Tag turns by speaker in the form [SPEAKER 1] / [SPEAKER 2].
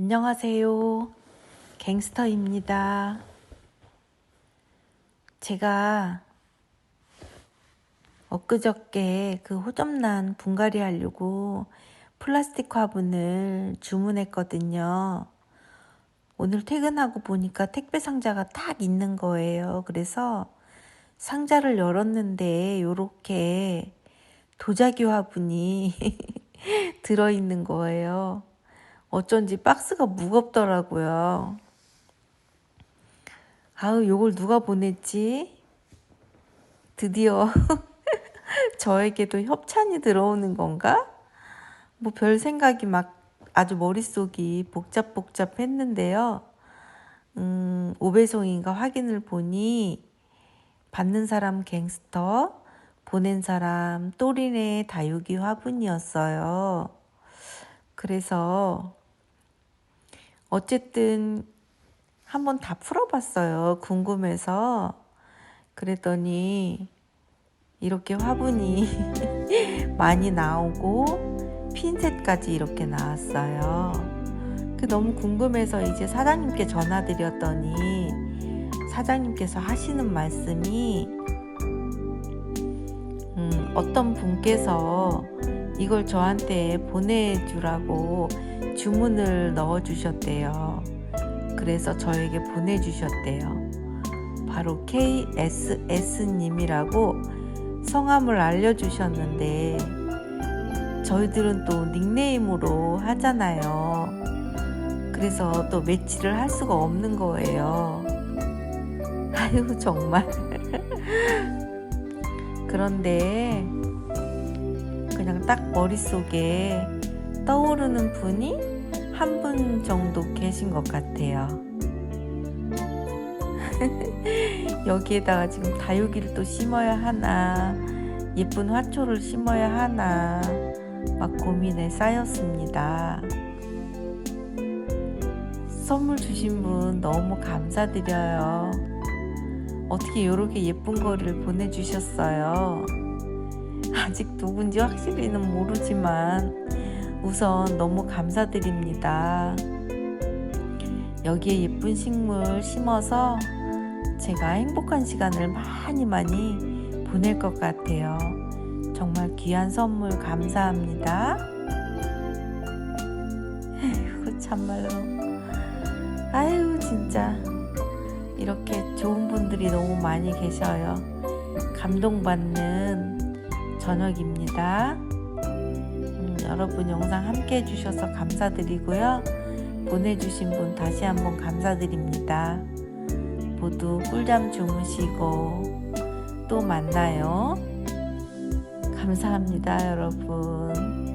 [SPEAKER 1] 안녕하세요. 갱스터입니다. 제가 엊그저께 그 호접란 분갈이 하려고 플라스틱 화분을 주문했거든요. 오늘 퇴근하고 보니까 택배 상자가 딱 있는 거예요. 그래서 상자를 열었는데 요렇게 도자기 화분이 들어있는 거예요. 어쩐지 박스가 무겁더라고요. 아우, 요걸 누가 보냈지? 드디어 저에게도 협찬이 들어오는 건가? 뭐 별 생각이 막 아주 머릿속이 복잡복잡했는데요. 음, 오배송인가 확인을 보니 받는 사람 갱스터, 보낸 사람 또리네 다육이 화분이었어요. 그래서 어쨌든 한번 다 풀어봤어요. 궁금해서. 그랬더니 이렇게 화분이 많이 나오고 핀셋까지 이렇게 나왔어요. 그 너무 궁금해서 이제 사장님께 전화드렸더니 사장님께서 하시는 말씀이 음, 어떤 분께서 이걸 저한테 보내주라고 주문을 넣어주셨대요. 그래서 저에게 보내주셨대요. 바로 KSS님이라고 성함을 알려주셨는데, 저희들은 또 닉네임으로 하잖아요. 그래서 또 매치를 할 수가 없는 거예요. 아유, 정말. 그런데, 그냥 딱 머릿속에 떠오르는 분이 한 분 정도 계신 것 같아요. 여기에다가 지금 다육이를 또 심어야 하나, 예쁜 화초를 심어야 하나, 막 고민에 쌓였습니다. 선물 주신 분 너무 감사드려요. 어떻게 이렇게 예쁜 거를 보내주셨어요. 아직 누군지 확실히는 모르지만 우선 너무 감사드립니다. 여기에 예쁜 식물 심어서 제가 행복한 시간을 많이 많이 보낼 것 같아요. 정말 귀한 선물 감사합니다. 에휴, 참말로. 아유, 진짜. 이렇게 좋은 분들이 너무 많이 계셔요. 감동받는 저녁입니다. 음, 여러분 영상 함께 해주셔서 감사드리고요. 보내주신 분 다시 한번 감사드립니다. 모두 꿀잠 주무시고 또 만나요. 감사합니다, 여러분.